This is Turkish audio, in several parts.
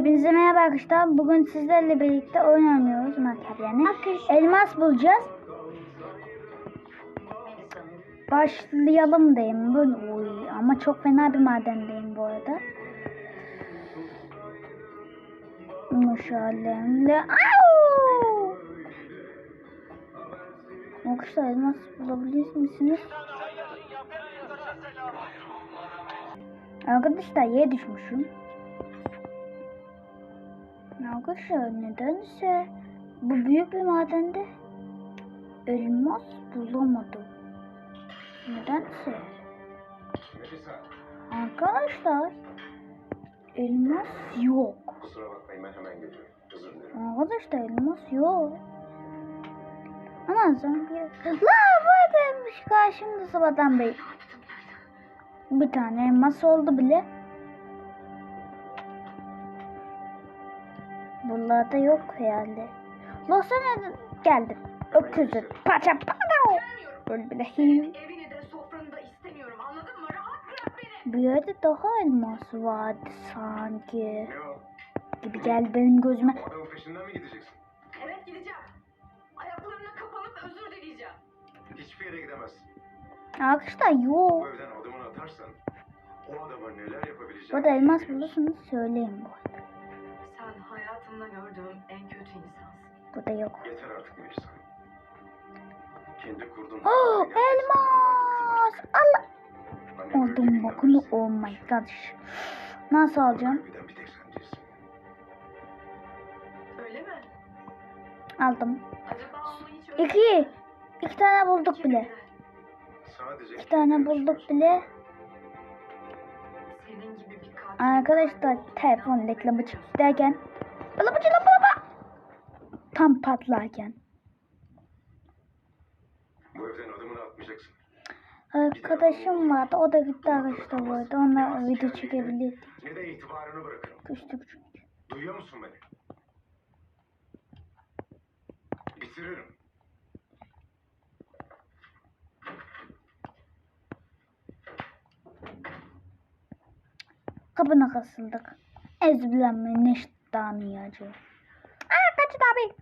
Hepinize merhaba arkadaşlar. Bugün sizlerle birlikte oyun oynuyoruz Minecraft yani. Arkadaşlar. Elmas bulacağız. Başlayalım diyeyim. Böyle oy ama çok fena bir madendeyim bu arada. Meşalemle. Au! Arkadaşlar elmas bulabilir misiniz? Arkadaşlar yere düşmüşüm. Arkadaşlar nedense bu büyük bir madende elmas bulamadım. Nedense. Arkadaşlar elmas yok. Kusura bakmayın ben hemen geliyorum. Özür dilerim. Arkadaşlar elmas yok. Ama zombi... La buradaymış karşımda sabahtan beri. Bir tane elmas oldu bile. Buralarda yok herhalde. Losana geldim. Öküzü. Paça paça. Öl bile. Evini de sofranı da istemiyorum anladın mı? Rahat bırak beni. Bir yerde daha elmas vardı sanki. Ne o? Gibi geldi benim gözüme. O adamın peşinden mi gideceksin? Evet gideceğim. Ayaklarına kapanıp özür dileyeceğim. Hiçbir yere gidemezsin. Arkadaşlar Bu yok. evden adımını atarsan o adama neler yapabileceğini... Burada elmas bulursanız söyleyin bu arada. Sen hayatımda gördüğüm en kötü insansın. Burada yok. Yeter artık Melisa. Kendi kurduğun... Oh elmas. Allah. Günden bokunu. Oh my god. Nasıl alacağım? Öyle mi? Aldım. İki. İki tane bulduk bile. Sadece İki tane bulduk bile. Arkadaşlar telefon reklamı çıktı derken. Bala bıcı la bala Tam patlarken. Bu evden adımını atmayacaksın. Arkadaşım vardı. O da gitti arkadaşlar bu arada. Onunla video çekebilirdik. Ne de itibarını bırakırım. Küstük çünkü. Duyuyor musun beni? Bitiririm. Kapına kasıldık. Ezbilenme neştanı yacı. Aa kaçtı abi.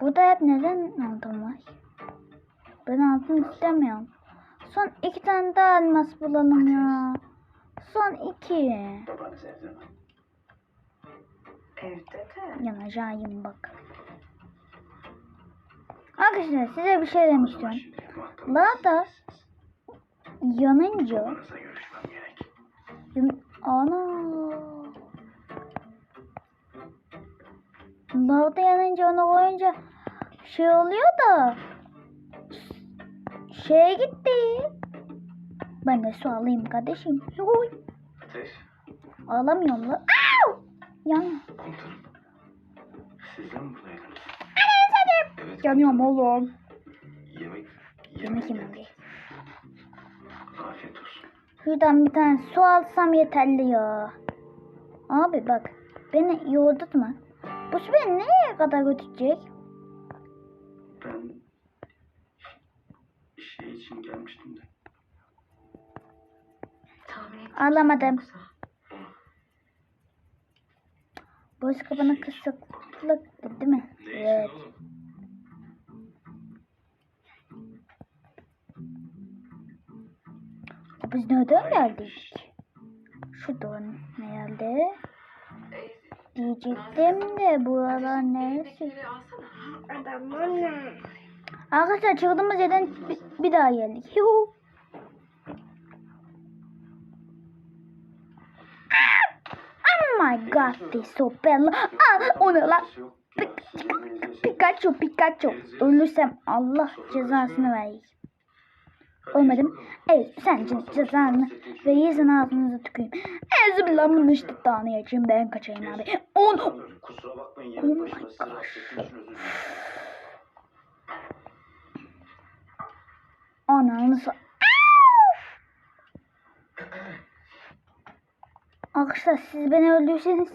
Burada hep neden altın var? Ben altın istemiyorum. Son iki tane daha elmas bulalım ya. Son iki. Yanacağım bak. Arkadaşlar size bir şey demek istiyorum. Lada yanınca yan- ana Lada yanınca onu koyunca şey oluyor da şeye gitti. Ben de su alayım kardeşim. Yuhuy. Ateş, Alamıyorum lan. Yan. komutanım. Siz de mi buradaydınız? Evet. Yanıyorum oğlum. Yemek, Yemek yemem gerek. Afiyet olsun. Şuradan bir tane su alsam yeterli ya. Abi bak beni yoğurtma. Bu su beni nereye kadar götürecek? Ben şey için gelmiştim de. Alamadım. Yoksa Bu kapının kısıklık değil mi? Evet. oğlum? Biz nereden geldik? Şuradan herhalde. Diyecektim de buralar neresi? Arkadaşlar çıktığımız yerden bir, bir daha geldik. Yuhu. Oh my god, this so bella. Ah, o ne lan? Pikachu, Pikachu. Ölürsem Allah cezasını verir. Ölmedim. Evet, sen ce- cezanı verirsen ağzınıza tüküreyim. Ezbillah işte tanıyacağım ben kaçayım abi. On. Kusura bakmayın Oh my yemek başına özür dilerim. Ananı sa... Arkadaşlar siz beni öldürseniz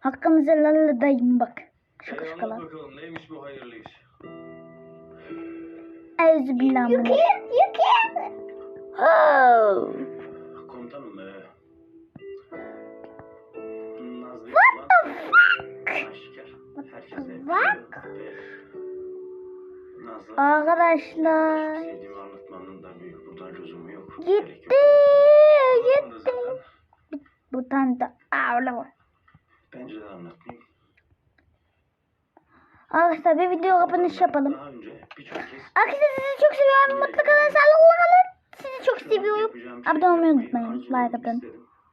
hakkınızı edeyim bak. Şaka şakalar. bakalım neymiş bu hayırlı iş? Ezbillah. You can't, you can't. Oh. Komutanım e, Nazlı What the fuck? Nazlı Arkadaşlar. Gitti. Gitti. Bu tane de ağlama. Bence de anlatmayayım. Arkadaşlar bir video kapanış yapalım. Arkadaşlar sizi çok seviyorum. Mutlu kalın. Sağlıklı kalın. Sizi çok seviyorum. şey Abone olmayı unutmayın. Like atın.